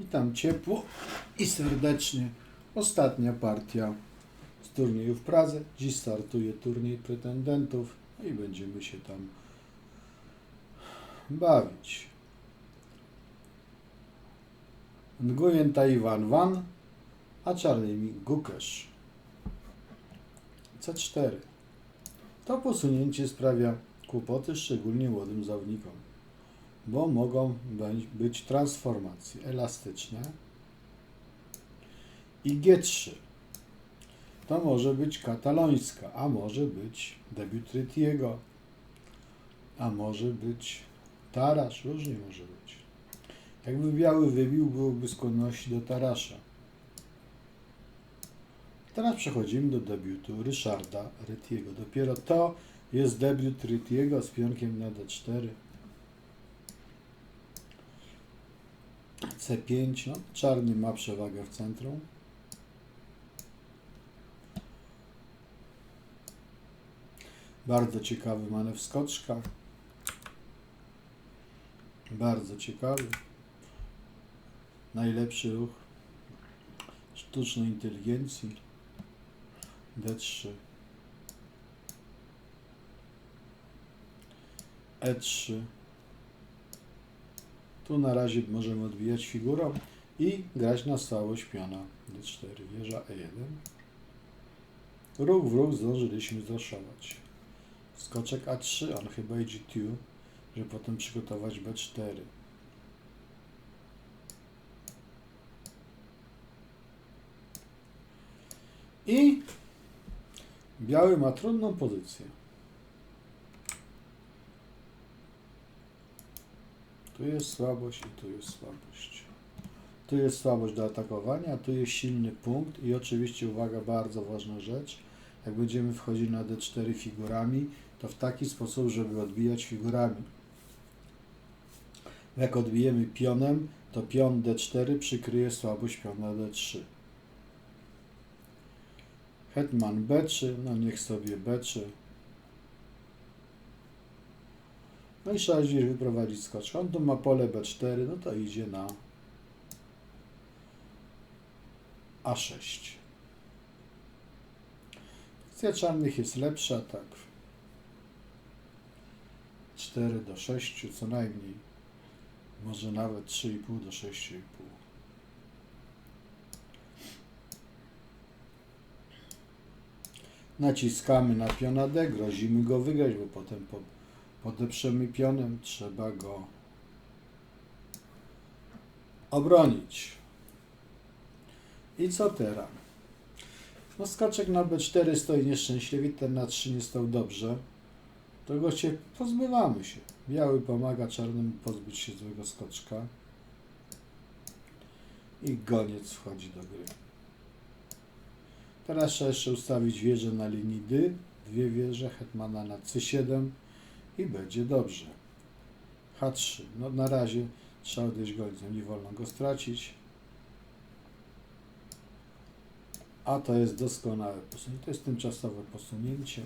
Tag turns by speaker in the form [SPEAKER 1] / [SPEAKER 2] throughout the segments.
[SPEAKER 1] Witam ciepło i serdecznie. Ostatnia partia z turnieju w Pradze. Dziś startuje turniej pretendentów i będziemy się tam bawić. Nguyen Taiwan Wan, a czarnymi Gukesz. C4. To posunięcie sprawia kłopoty szczególnie młodym zawodnikom bo mogą być- transformacje elastyczne i G3. To może być katalońska, a może być debiut Rytiego, a może być tarasz, różnie może być. Jakby biały wybił, byłoby skłonności do tarasza. Teraz przechodzimy do debiutu Ryszarda Rytiego. Dopiero to jest debiut Rytiego z pionkiem na D4. C5, no, czarny ma przewagę w centrum. Bardzo ciekawy manewr skoczka. Bardzo ciekawy. Najlepszy ruch sztucznej inteligencji. D3. E3. Tu na razie możemy odbijać figurą i grać na całość piona D4, wieża E1. Ruch w ruch zdążyliśmy zraszować. Skoczek A3, on chyba idzie tu, żeby potem przygotować B4. I biały ma trudną pozycję. Tu jest słabość i tu jest słabość. Tu jest słabość do atakowania, tu jest silny punkt i oczywiście uwaga, bardzo ważna rzecz. Jak będziemy wchodzić na D4 figurami, to w taki sposób, żeby odbijać figurami. Jak odbijemy pionem, to pion D4 przykryje słabość piona D3. Hetman B3, no niech sobie B3. No i gdzieś wyprowadzić skocz. On tu ma pole B4, no to idzie na A6. Akcja czarnych jest lepsza, tak. 4 do 6 co najmniej. Może nawet 3,5 do 6,5. Naciskamy na piona grozimy go wygrać, bo potem po podeprzemy pionem, trzeba go obronić. I co teraz? No skoczek na B4 stoi nieszczęśliwie, ten na 3 nie stał dobrze. To go się pozbywamy się. Biały pomaga czarnemu pozbyć się złego skoczka. I goniec wchodzi do gry. Teraz trzeba jeszcze ustawić wieżę na linii D. Dwie wieże, hetmana na C7 i będzie dobrze. H3. No na razie trzeba odejść gońcem, nie wolno go stracić. A to jest doskonałe posunięcie. To jest tymczasowe posunięcie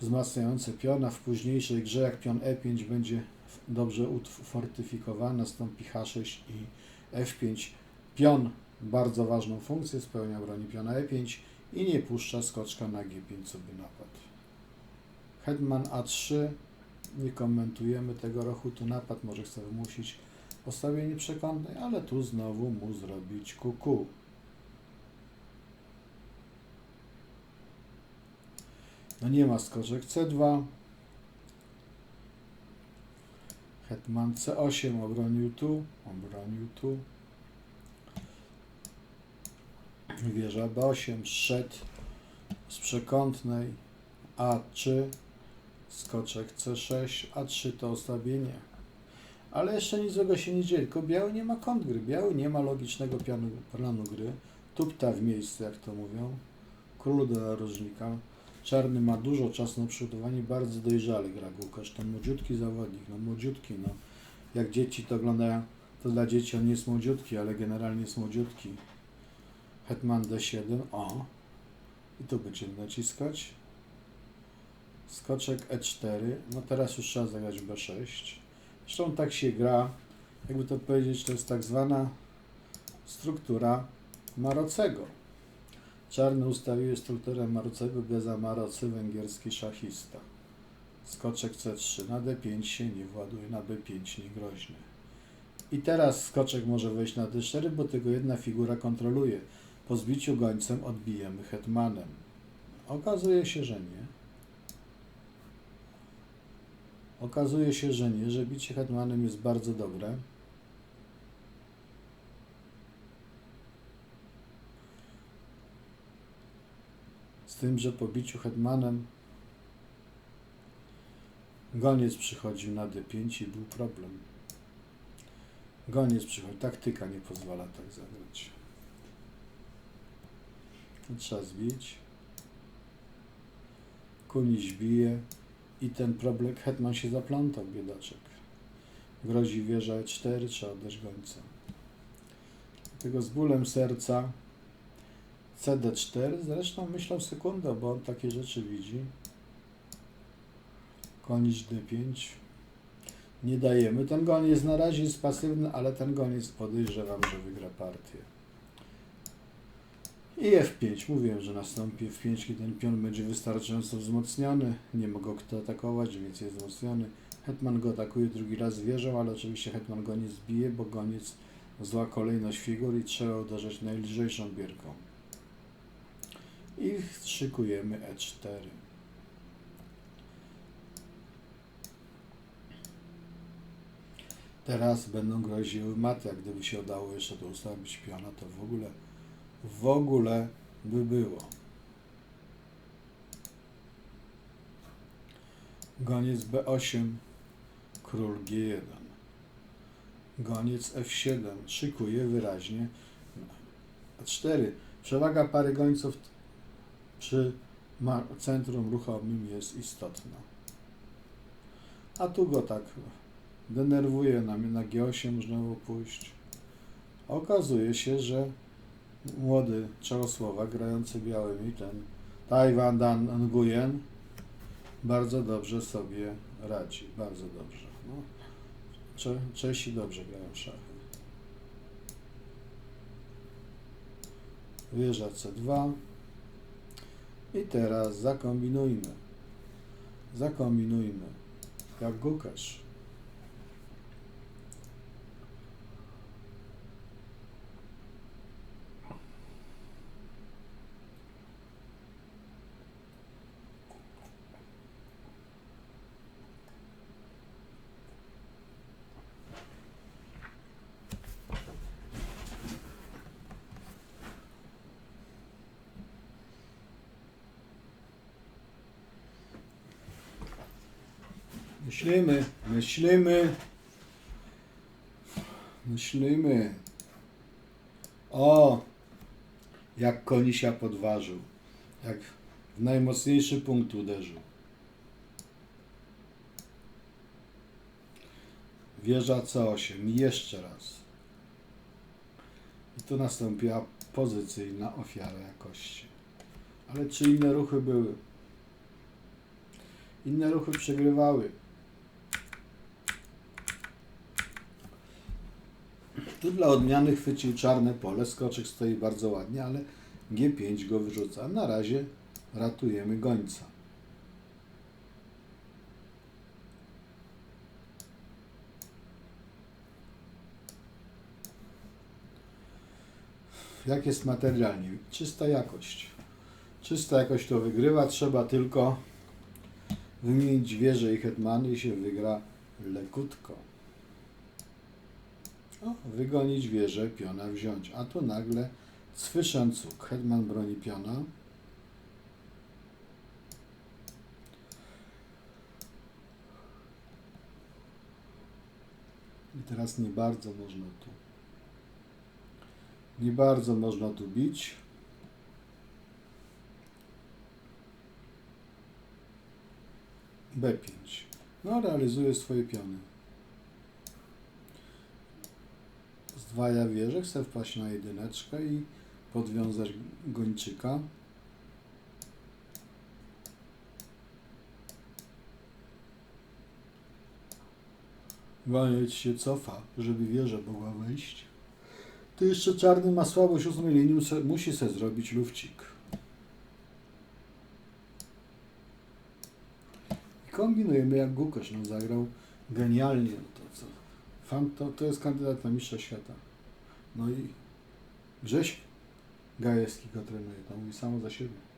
[SPEAKER 1] wzmacniające piona. W późniejszej grze, jak pion E5 będzie dobrze ufortyfikowany, nastąpi H6 i F5. Pion bardzo ważną funkcję spełnia broni piona E5 i nie puszcza skoczka na G5, co by napadł. Hetman A3. Nie komentujemy tego ruchu. Tu napad może chce wymusić postawienie przekątnej, ale tu znowu mu zrobić kuku. No nie ma skoczek C2. Hetman C8 obronił tu, obronił tu. Wieża B8 szedł z przekątnej A3, skoczek C6, A3 to osłabienie. Ale jeszcze nic złego się nie dzieje, tylko biały nie ma kąt gry, biały nie ma logicznego pianu, planu gry. Tupta w miejscu, jak to mówią. Król do narożnika. Czarny ma dużo czasu na przygotowanie, bardzo dojrzały gra Łukasz. To młodziutki zawodnik, no młodziutki, no. Jak dzieci to oglądają, to dla dzieci on jest młodziutki, ale generalnie jest młodziutki. Hetman D7, o. I tu będziemy naciskać. Skoczek E4. No teraz już trzeba zagrać B6. Zresztą tak się gra jakby to powiedzieć, to jest tak zwana struktura Marocego. Czarny ustawił strukturę Marocego, Geza Marocy, węgierski szachista. Skoczek C3, na D5 się nie właduje, na B5 nie groźny. I teraz skoczek może wejść na D4, bo tego jedna figura kontroluje. Po zbiciu gońcem odbijemy hetmanem. Okazuje się, że nie. Okazuje się, że nie, że bicie hetmanem jest bardzo dobre. Z tym, że po biciu hetmanem goniec przychodził na D5 i był problem. Goniec przychodzi, taktyka nie pozwala tak zagrać. Trzeba zbić. Kuniś bije i ten problem, hetman się zaplątał, biedaczek. Grozi wieża E4, trzeba oddać gońca. Dlatego z bólem serca CD4, zresztą myślał sekundę, bo on takie rzeczy widzi. Konić D5. Nie dajemy. Ten goniec na razie jest pasywny, ale ten goniec podejrzewam, że wygra partię. I F5. Mówiłem, że nastąpi F5, kiedy ten pion będzie wystarczająco wzmocniony. Nie ma go kto atakować, więc jest wzmocniony. Hetman go atakuje drugi raz wieżą, ale oczywiście Hetman goniec bije, bo goniec zła kolejność figur i trzeba uderzać najlżejszą bierką. I szykujemy E4. Teraz będą groziły maty, a gdyby się udało jeszcze to ustawić piona, to w ogóle, w ogóle by było. Goniec B8, król G1. Goniec F7, szykuje wyraźnie A4. Przewaga pary gońców przy centrum ruchomym jest istotna. A tu go tak denerwuje na na G8 można było pójść. Okazuje się, że młody Czechosłowak grający białymi, ten Tajwan Dan Nguyen, bardzo dobrze sobie radzi, bardzo dobrze. No. Cze- Czesi dobrze grają szachy. Wieża C2. I teraz zakombinujmy. Zakombinujmy. Jak Gukasz. Myślimy, myślimy, myślimy. O, jak Konisia podważył, jak w najmocniejszy punkt uderzył. Wieża C8, jeszcze raz. I tu nastąpiła pozycyjna ofiara jakości. Ale czy inne ruchy były? Inne ruchy przegrywały. Tu dla odmiany chwycił czarne pole, skoczek stoi bardzo ładnie, ale G5 go wyrzuca. Na razie ratujemy gońca. Jak jest materialnie? Czysta jakość. Czysta jakość to wygrywa, trzeba tylko wymienić wieże i hetmany i się wygra lekutko. Wygonić wieżę, piona wziąć. A tu nagle cwyszencuk. Hetman broni piona. I teraz nie bardzo można tu. Nie bardzo można tu bić. B5. No, realizuje swoje piony. Zdwaja wieżę, chce wpaść na jedyneczkę i podwiązać gończyka. Waniec się cofa, żeby wieża mogła wejść. Tu jeszcze czarny ma słabość linii, musi- se zrobić lufcik. Kombinujemy jak Gukasz nam zagrał genialnie. To, co, to, to jest kandydat na mistrza świata. No i Grześ Gajewski go trenuje, to mówi samo za siebie.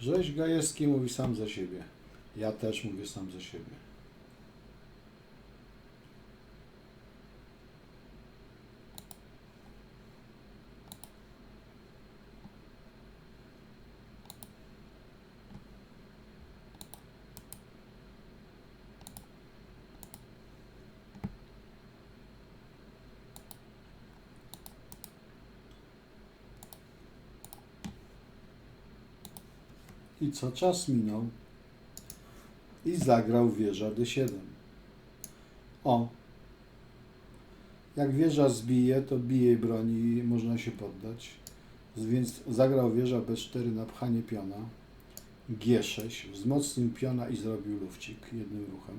[SPEAKER 1] Grześ Gajewski mówi sam za siebie. Ja też mówię sam za siebie. I co czas minął i zagrał wieża D7. O! Jak wieża zbije, to bije broni i można się poddać. Więc zagrał wieża B4 na pchanie piona. G6, wzmocnił piona i zrobił lufcik jednym ruchem.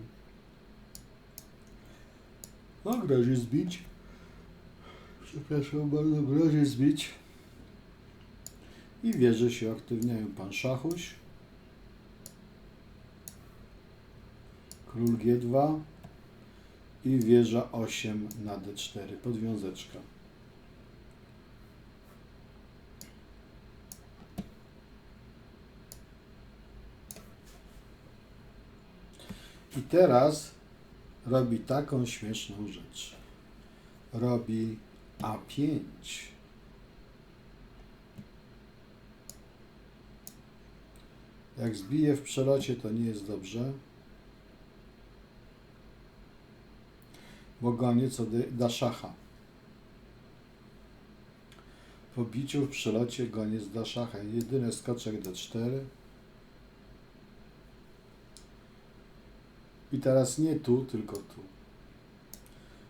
[SPEAKER 1] No, grozi zbić. Przepraszam bardzo, grozi zbić. I wieże się aktywniają pan Szachuś, król G2 i wieża 8 na D4, podwiązeczka. I teraz robi taką śmieszną rzecz. Robi A5. Jak zbije w przelocie, to nie jest dobrze. Bo goniec ode- da szacha. Po biciu w przelocie goniec da szacha. Jedyny skoczek D4. I teraz nie tu, tylko tu.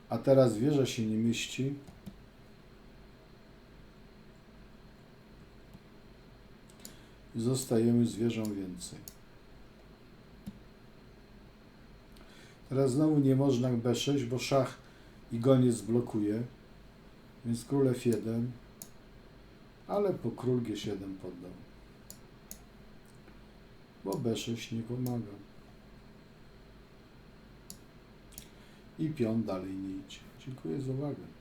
[SPEAKER 1] A teraz wieża się nie mieści. Zostajemy z wieżą więcej. Teraz znowu nie można B6, bo szach i goniec blokuje, więc król F1, ale po król G7 poddał. Bo B6 nie pomaga. I pion dalej nie idzie. Dziękuję za uwagę.